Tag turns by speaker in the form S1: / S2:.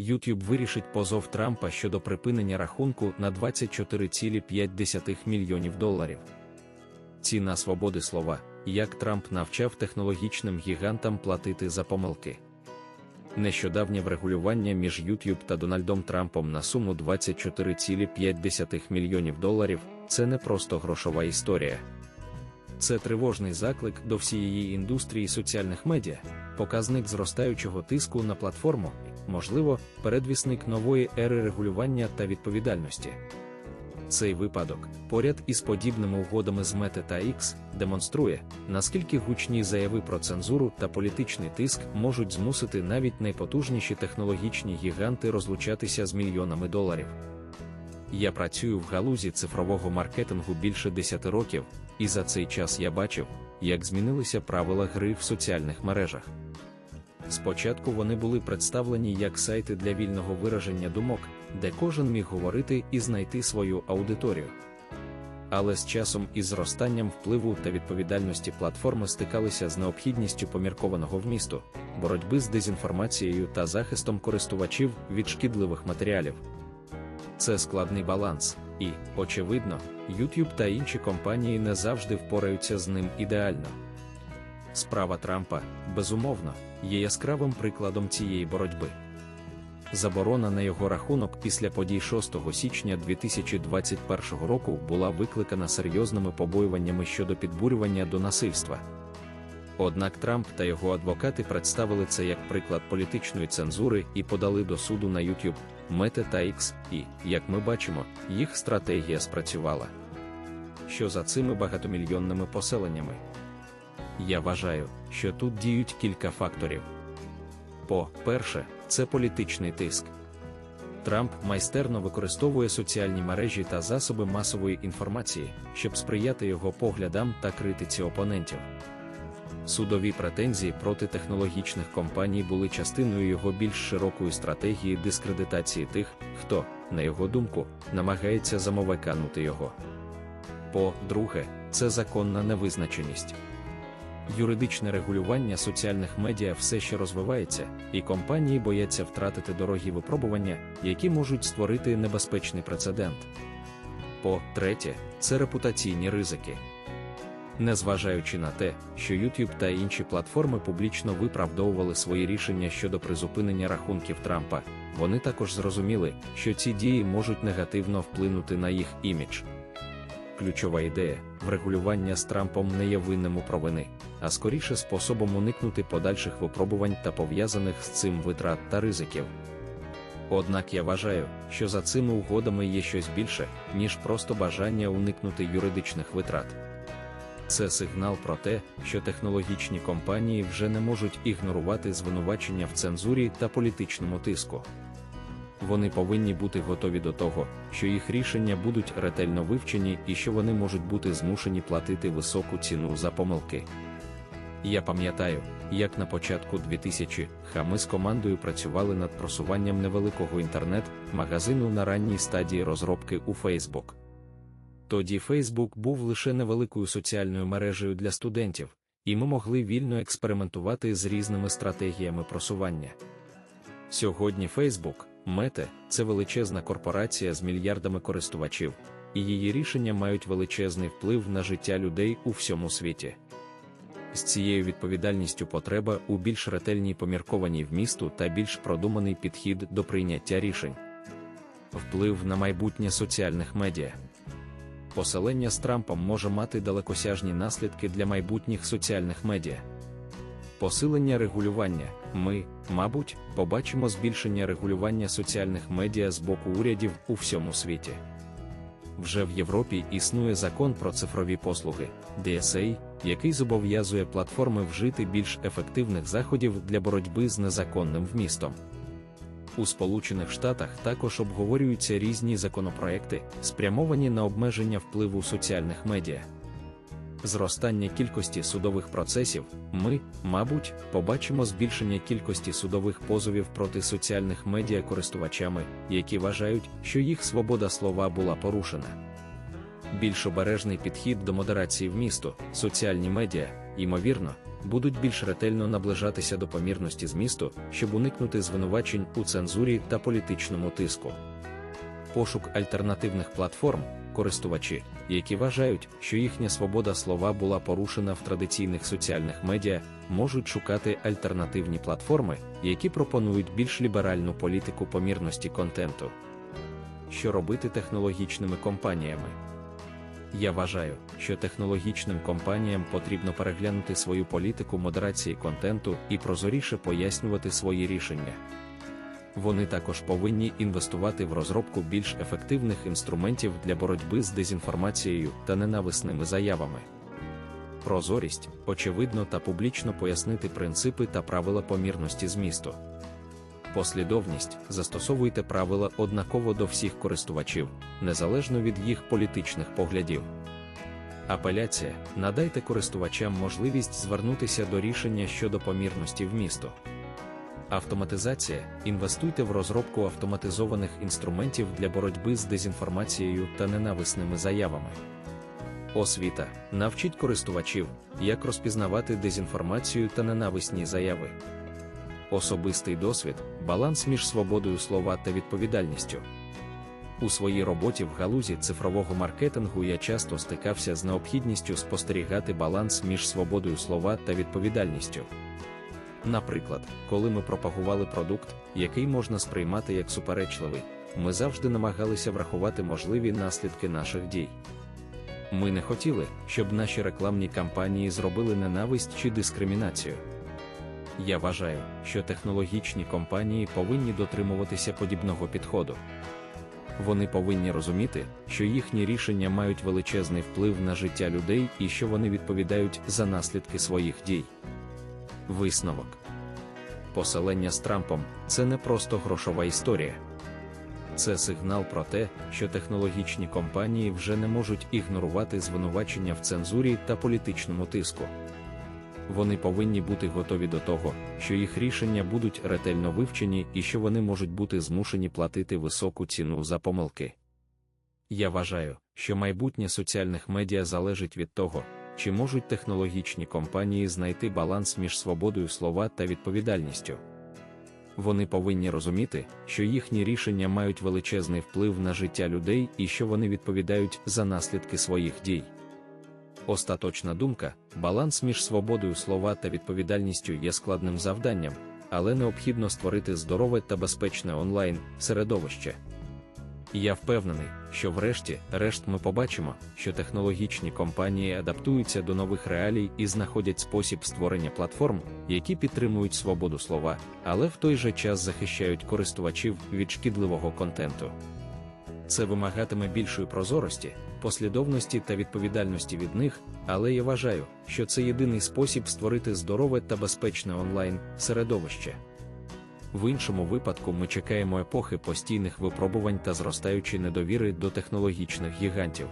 S1: YouTube вирішить позов Трампа щодо припинення рахунку на 24,5 мільйонів доларів. Ціна свободи слова, як Трамп навчав технологічним гігантам платити за помилки. Нещодавнє врегулювання між YouTube та Дональдом Трампом на суму 24,5 мільйонів доларів це не просто грошова історія. Це тривожний заклик до всієї індустрії соціальних медіа, показник зростаючого тиску на платформу, можливо, передвісник нової ери регулювання та відповідальності. Цей випадок, поряд із подібними угодами з Meta та X, демонструє, наскільки гучні заяви про цензуру та політичний тиск можуть змусити навіть найпотужніші технологічні гіганти розлучатися з мільйонами доларів. Я працюю в галузі цифрового маркетингу більше 10 років, і за цей час я бачив, як змінилися правила гри в соціальних мережах. Спочатку вони були представлені як сайти для вільного вираження думок, де кожен міг говорити і знайти свою аудиторію. Але з часом і зростанням впливу та відповідальності платформи стикалися з необхідністю поміркованого вмісту, боротьби з дезінформацією та захистом користувачів від шкідливих матеріалів. Це складний баланс, і, очевидно, YouTube та інші компанії не завжди впораються з ним ідеально. Справа Трампа, безумовно, є яскравим прикладом цієї боротьби. Заборона на його рахунок після подій 6 січня 2021 року була викликана серйозними побоюваннями щодо підбурювання до насильства. Однак Трамп та його адвокати представили це як приклад політичної цензури і подали до суду на YouTube, Meta та X, і, як ми бачимо, їх стратегія спрацювала. Що за цими багатомільйонними поселеннями? Я вважаю, що тут діють кілька факторів. По-перше, це політичний тиск. Трамп майстерно використовує соціальні мережі та засоби масової інформації, щоб сприяти його поглядам та критиці опонентів. Судові претензії проти технологічних компаній були частиною його більш широкої стратегії дискредитації тих, хто, на його думку, намагається замовеканути його. По-друге, це законна невизначеність. Юридичне регулювання соціальних медіа все ще розвивається, і компанії бояться втратити дорогі випробування, які можуть створити небезпечний прецедент. По-третє, це репутаційні ризики. Незважаючи на те, що YouTube та інші платформи публічно виправдовували свої рішення щодо призупинення рахунків Трампа, вони також зрозуміли, що ці дії можуть негативно вплинути на їх імідж. Ключова ідея врегулювання з Трампом не є винним у провини, а скоріше способом уникнути подальших випробувань та пов'язаних з цим витрат та ризиків. Однак я вважаю, що за цими угодами є щось більше, ніж просто бажання уникнути юридичних витрат. Це сигнал про те, що технологічні компанії вже не можуть ігнорувати звинувачення в цензурі та політичному тиску. Вони повинні бути готові до того, що їх рішення будуть ретельно вивчені і що вони можуть бути змушені платити високу ціну за помилки. Я пам'ятаю, як на початку 2000 ха ми з командою працювали над просуванням невеликого інтернет-магазину на ранній стадії розробки у Facebook. Тоді Facebook був лише невеликою соціальною мережею для студентів, і ми могли вільно експериментувати з різними стратегіями просування. Сьогодні Facebook, Meta – це величезна корпорація з мільярдами користувачів, і її рішення мають величезний вплив на життя людей у всьому світі. З цією відповідальністю потреба у більш ретельній поміркованій вмісту та більш продуманий підхід до прийняття рішень, вплив на майбутнє соціальних медіа. Поселення з Трампом може мати далекосяжні наслідки для майбутніх соціальних медіа. Посилення регулювання. Ми, мабуть, побачимо збільшення регулювання соціальних медіа з боку урядів у всьому світі. Вже в Європі існує закон про цифрові послуги DSA, який зобов'язує платформи вжити більш ефективних заходів для боротьби з незаконним вмістом. У Сполучених Штатах також обговорюються різні законопроекти, спрямовані на обмеження впливу соціальних медіа. Зростання кількості судових процесів, ми, мабуть, побачимо збільшення кількості судових позовів проти соціальних медіа користувачами, які вважають, що їх свобода слова була порушена. Більш обережний підхід до модерації вмісту, соціальні медіа, ймовірно, будуть більш ретельно наближатися до помірності змісту, щоб уникнути звинувачень у цензурі та політичному тиску. Пошук альтернативних платформ, користувачі, які вважають, що їхня свобода слова була порушена в традиційних соціальних медіа, можуть шукати альтернативні платформи, які пропонують більш ліберальну політику помірності контенту. Що робити технологічними компаніями? Я вважаю, що технологічним компаніям потрібно переглянути свою політику модерації контенту і прозоріше пояснювати свої рішення. Вони також повинні інвестувати в розробку більш ефективних інструментів для боротьби з дезінформацією та ненависними заявами. Прозорість, очевидно та публічно пояснити принципи та правила помірності змісту. Послідовність застосовуйте правила однаково до всіх користувачів, незалежно від їх політичних поглядів. Апеляція надайте користувачам можливість звернутися до рішення щодо помірності вмісту. Автоматизація інвестуйте в розробку автоматизованих інструментів для боротьби з дезінформацією та ненависними заявами. Освіта навчіть користувачів, як розпізнавати дезінформацію та ненависні заяви. Особистий досвід баланс між свободою слова та відповідальністю. У своїй роботі в галузі цифрового маркетингу я часто стикався з необхідністю спостерігати баланс між свободою слова та відповідальністю. Наприклад, коли ми пропагували продукт, який можна сприймати як суперечливий, ми завжди намагалися врахувати можливі наслідки наших дій. Ми не хотіли, щоб наші рекламні кампанії зробили ненависть чи дискримінацію. Я вважаю, що технологічні компанії повинні дотримуватися подібного підходу. Вони повинні розуміти, що їхні рішення мають величезний вплив на життя людей і що вони відповідають за наслідки своїх дій. Висновок Поселення з Трампом це не просто грошова історія. Це сигнал про те, що технологічні компанії вже не можуть ігнорувати звинувачення в цензурі та політичному тиску. Вони повинні бути готові до того, що їх рішення будуть ретельно вивчені і що вони можуть бути змушені платити високу ціну за помилки. Я вважаю, що майбутнє соціальних медіа залежить від того, чи можуть технологічні компанії знайти баланс між свободою слова та відповідальністю. Вони повинні розуміти, що їхні рішення мають величезний вплив на життя людей і що вони відповідають за наслідки своїх дій. Остаточна думка, баланс між свободою слова та відповідальністю є складним завданням, але необхідно створити здорове та безпечне онлайн середовище. Я впевнений, що врешті решт ми побачимо, що технологічні компанії адаптуються до нових реалій і знаходять спосіб створення платформ, які підтримують свободу слова, але в той же час захищають користувачів від шкідливого контенту. Це вимагатиме більшої прозорості, послідовності та відповідальності від них, але я вважаю, що це єдиний спосіб створити здорове та безпечне онлайн середовище. В іншому випадку ми чекаємо епохи постійних випробувань та зростаючої недовіри до технологічних гігантів.